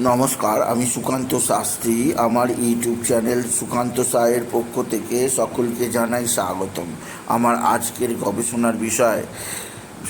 নমস্কার, আমি সুকান্ত শাস্ত্রী। আমার ইউটিউব চ্যানেল সুকান্ত সায়ের পক্ষ থেকে সকলকে জানাই স্বাগতম। আমার আজকের গবেষণার বিষয়,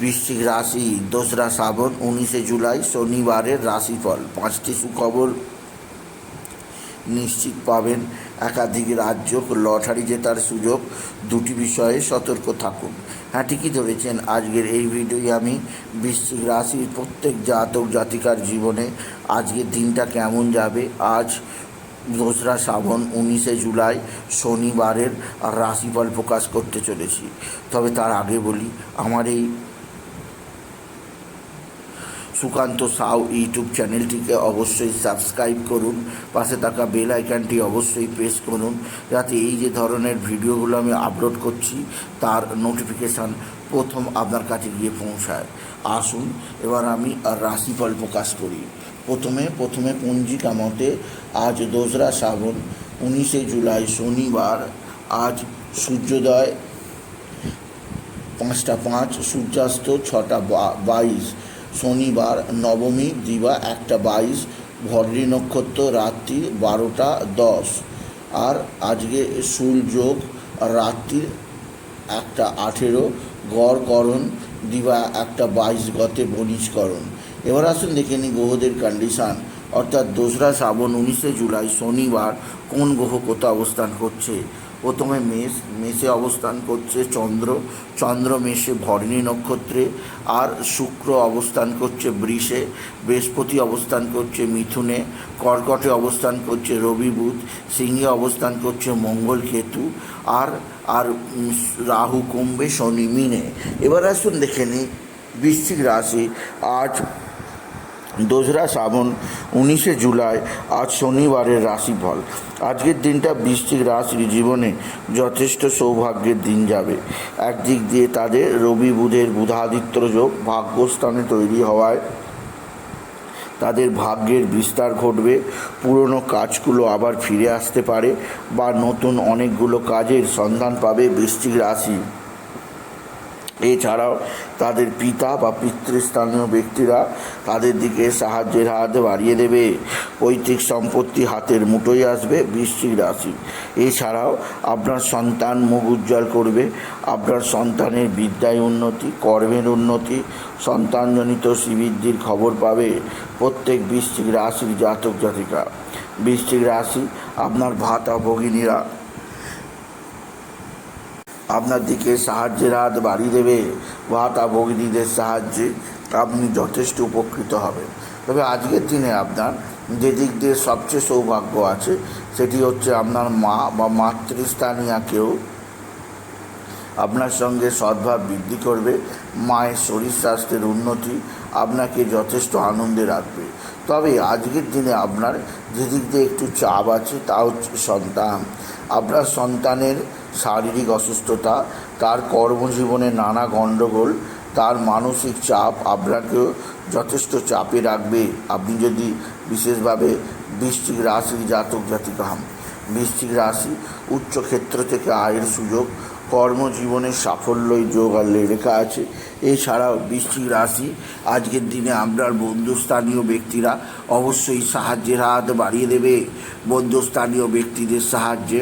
বৃশ্চিক রাশি দোসরা শ্রাবণ, উনিশে জুলাই, শনিবারের রাশিফল। পাঁচটি সুখবর নিশ্চিত পাবেন। একাধিক রাজ্য লটারি জেতার সুযোগ দুটি বিষয়ে সতর্ক থাকুন। হ্যাঁ ঠিকই ধরেছেন। আজকের এই ভিডিওয় আমি বৃশ্চিক রাশির প্রত্যেক জাতক জাতিকার জীবনে আজকের দিনটা কেমন যাবে? আজ দোসরা শ্রাবণ, উনিশে জুলাই শনিবারের রাশিফল প্রকাশ করতে চলেছি। তবে তার আগে বলি, আমার এই সুকান্ত সাউ ইউটিউব চ্যানেলটিকে অবশ্যই সাবস্ক্রাইব করুন, পাশে থাকা বেল আইকনটি অবশ্যই প্রেস করুন, যাতে এই যে ধরনের ভিডিওগুলো আমি আপলোড করছি, তার নোটিফিকেশান প্রথম আপনার কাছে গিয়ে পৌঁছায়। আসুন, এবার আমি রাশিফল প্রকাশ করি। প্রথমে প্রথমে পঞ্জিকা মতে আজ দোসরা শ্রাবণ, উনিশে জুলাই শনিবার, আজ সূর্যোদয় পাঁচটা পাঁচ, সূর্যাস্ত ছটা বাইশ। শনিবার নবমী, দিবা একটা বাইশ, ভদ্রী নক্ষত্র রাত্রি বারোটা দশ। আর আজকে সূর্যোগ রাত্রি একটা আঠেরো গড়করণ দিবা একটা বাইশ গতে বণিজকরণ এবার আসুন দেখে নিই গ্রহদের কন্ডিশান অর্থাৎ দোসরা শ্রাবণ উনিশে জুলাই শনিবার কোন গ্রহ কোথাও অবস্থান করছে? প্রথমে মেষ, মেষে অবস্থান করছে চন্দ্র চন্দ্র মেষে ভরণী নক্ষত্রে, আর শুক্র অবস্থান করছে বৃষে, বৃহস্পতি অবস্থান করছে মিথুনে, কর্কটে অবস্থান করছে রবি বুধ, সিংহে অবস্থান করছে মঙ্গল কেতু, আর আর রাহু কুম্ভে শনি মিনে। এবার আসুন দেখে নিই বৃশ্চিক রাশি, আজ দোসরা শ্রাবণ উনিশে জুলাই, আজ শনিবারের রাশিফল। আজকের দিনটা বৃশ্চিক রাশির জীবনে যথেষ্ট সৌভাগ্যের দিন যাবে। একদিক দিয়ে তাদের রবি বুধের বুধাদিত্য যোগ ভাগ্যস্থানে তৈরি হওয়ায় তাদের ভাগ্যের বিস্তার ঘটবে। পুরনো কাজগুলো আবার ফিরে আসতে পারে বা নতুন অনেকগুলো কাজের সন্ধান পাবে বৃশ্চিক রাশি। এছাড়াও তাদের পিতা বা পিতৃস্থানীয় ব্যক্তিরা তাদের দিকে সাহায্যের হাত বাড়িয়ে দেবে। পৈতৃক সম্পত্তি হাতের মুঠোয় আসবে বৃশ্চিক রাশি। এছাড়াও আপনার সন্তান মুখ উজ্জ্বল করবে। আপনার সন্তানের বিদ্যায় উন্নতি, কর্মের উন্নতি, সন্তানজনিত শ্রীবৃদ্ধির খবর পাবে প্রত্যেক বৃশ্চিক রাশির জাতক জাতিকা। বৃশ্চিক রাশি আপনার ভাতা ভগিনীরা। আপনার দিকে সাহায্যের হাত বাড়িয়ে দেবে ভাতা ভগিনীদের সাহায্যে আপনি যথেষ্ট উপকৃত হবেন। তবে আজকের দিনে আপনার যে দিক দিয়ে সবচেয়ে সৌভাগ্য আছে, সেটি হচ্ছে আপনার মা বা মাতৃস্থানীয় কেউ আপনার সঙ্গে সদ্ভাব বৃদ্ধি করবে, মায়ের শরীর স্বাস্থ্যের উন্নতি আপনাকে যথেষ্ট আনন্দে রাখবে। তবে আজকের দিনে আপনার যে দিক দিয়ে একটু চাপ আছে, তা হচ্ছে সন্তান। আপনার সন্তানের শারীরিক অসুস্থতা, তার কর্মজীবনে নানা গণ্ডগোল তার মানসিক চাপ আপনাকেও যথেষ্ট চাপে রাখবে। আপনি যদি বিশেষভাবে বৃষ্টিক রাশির জাতক জাতিকা হন, বৃশ্চিক রাশি উচ্চ ক্ষেত্র থেকে আয়ের সুযোগ কর্মজীবনের সাফল্যই যোগ আর লেখা আছে। এছাড়াও বৃশ্চিক রাশি, আজকের দিনে আপনার বন্ধুস্থানীয় ব্যক্তিরা অবশ্যই সাহায্যের হাত বাড়িয়ে দেবে। বন্ধুস্থানীয় ব্যক্তিদের সাহায্যে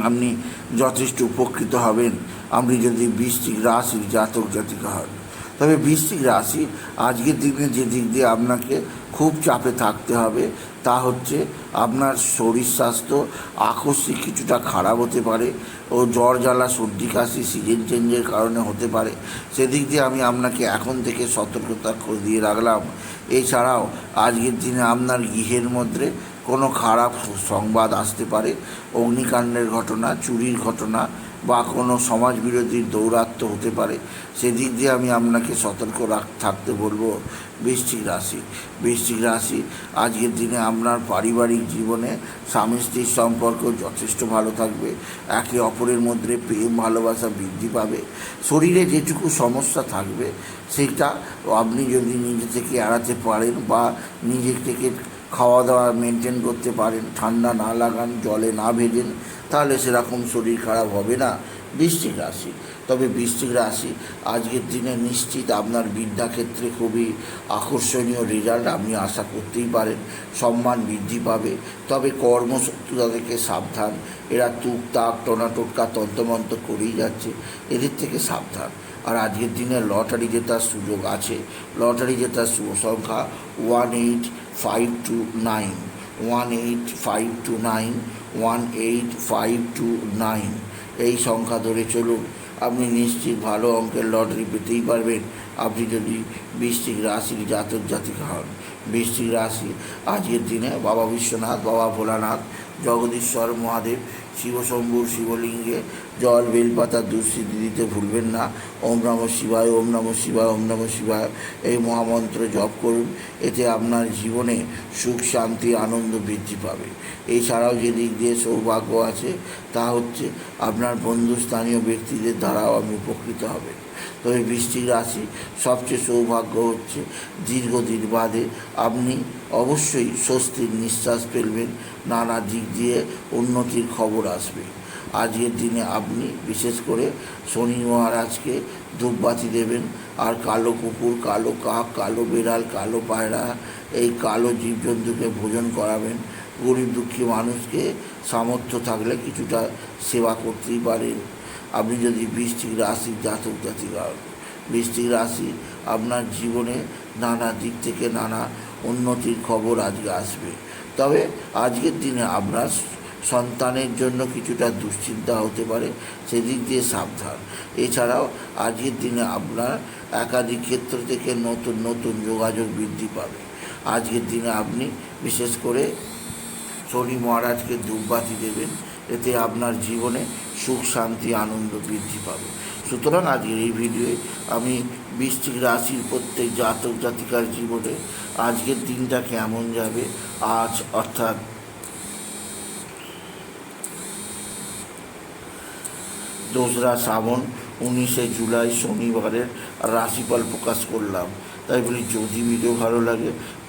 আপনি যথেষ্ট উপকৃত হবেন। আপনি যদি বৃষ্টিক রাশির জাতক জাতিকা হন। তবে বৃশ্চিক রাশি আজকের দিনে যে দিক দিয়ে আপনাকে খুব চাপে থাকতে হবে, তা হচ্ছে আপনার শরীর স্বাস্থ্য, আকস্মিক কিছুটা খারাপ হতে পারে ও জ্বর, জ্বালা, সর্দি, কাশি, সিজন চেঞ্জের কারণে হতে পারে। সেদিক দিয়ে আমি আপনাকে এখন থেকে সতর্কতা দিয়ে রাখলাম। এছাড়াও আজকের দিনে আপনার গৃহের মধ্যে কোনো খারাপ সংবাদ আসতে পারে, অগ্নিকাণ্ডের ঘটনা, চুরির ঘটনা বা কোনো সমাজ বিরোধীর দৌরাত্ম হতে পারে, সেদিক দিয়ে আমি আপনাকে সতর্ক রাখ, থাকতে বলব বৃশ্চিক রাশি। বৃশ্চিক রাশি, আজকের দিনে আপনার পারিবারিক জীবনে স্বামী স্ত্রীর সম্পর্ক যথেষ্ট ভালো থাকবে, একে অপরের মধ্যে প্রেম, ভালোবাসা বৃদ্ধি পাবে, শরীরে যেটুকু সমস্যা থাকবে, সেটা আপনি যদি নিজে থেকে এড়াতে পারেন বা নিজে থেকে খাওয়া দাওয়া মেনটেন করতে পারেন, ঠান্ডা না লাগান, জলে না ভেজেন, তাহলে সেরকম শরীর খারাপ হবে না। বৃশ্চিক রাশি। তবে বৃশ্চিক রাশি, আজকের দিনে নিশ্চিত আপনার বিদ্যাক্ষেত্রে খুবই আকর্ষণীয় রেজাল্ট আপনি আশা করতেই পারেন, সম্মান বৃদ্ধি পাবে। তবে কর্মশত্রুতা থেকে সাবধান, এরা টুকটাক টোনা টোটকা তন্ত্রমন্ত্র করেই যাচ্ছে, এদের থেকে সাবধান। আর আজকের দিনে লটারি জেতার সুযোগ আছে। লটারি জেতার সংখ্যা one eight five two nine one eight five two nine one eight five two nine এই সংখ্যা ধরে চলুন, আপনি নিশ্চিত ভালো অঙ্কের লটারি পেতেই পারবেন। আপনি যদি বৃষ্টিক রাশির জাতক জাতিক হন বৃষ্টিক রাশি আজকের দিনে বাবা বিশ্বনাথ, বাবা ভোলানাথ জগদীশ্বর মহাদেব, শিবশম্ভুর শিবলিঙ্গে, জল বেলপাতা দুঃস্থিতি দিতে ভুলবেন না। ওম নম শিবায়, ওম নম শিবায়, ওম নম শিবায়। এই মহামন্ত্র জপ করুন, এতে আপনার জীবনে সুখ, শান্তি, আনন্দ বৃদ্ধি পাবে। এছাড়াও যে দিক দিয়ে সৌভাগ্য আছে, তা হচ্ছে আপনার বন্ধু স্থানীয় ব্যক্তিদের দ্বারাও আপনি উপকৃত হবেন। তবে বৃষ্টিক রাশি সবচেয়ে সৌভাগ্য হচ্ছে। দীর্ঘদিন বাদে আপনি অবশ্যই স্বস্তির নিঃশ্বাস ফেলবেন, নানা দিক দিয়ে উন্নতির খবর আসবে। আজকের দিনে আপনি, বিশেষ করে শনি মহারাজকে ধূপবাতি দেবেন, আর কালো কুকুর, কালো কাক, কালো বেড়াল, কালো পায়রা, এই কালো জীবজন্তুকে ভোজন করাবেন। গরিব দুঃখী মানুষকে সামর্থ্য থাকলে কিছুটা সেবা করতেই পারেন। আপনি যদি বৃষ্টিক রাশির জাতক জাতিকা। বৃষ্টিক রাশি আপনার জীবনে নানা দিক থেকে নানা উন্নতির খবর আজকে আসবে। তবে আজকের দিনে আপনার সন্তানের জন্য কিছুটা দুশ্চিন্তা হতে পারে, সেদিক দিয়ে সাবধান। এছাড়াও আজকের দিনে আপনার একাধিক ক্ষেত্র থেকে নতুন নতুন যোগাযোগ বৃদ্ধি পাবে। আজকের দিনে আপনি বিশেষ করে শনি মহারাজকে ধূপবাতি দেবেন। এতে আপনার জীবনে সুখ, শান্তি, আনন্দ বৃদ্ধি পাবে। সুতরাং আজকের এই ভিডিওয়ে আমি বৃশ্চিক রাশির প্রত্যেক জাতক জাতিকার জীবনে আজকের দিনটা কেমন যাবে, আজ অর্থাৎ দোসরা শ্রাবণ, উনিশে জুলাই শনিবারের রাশিফল প্রকাশ করলাম। তাই বলি, যদি ভিডিও ভালো লাগে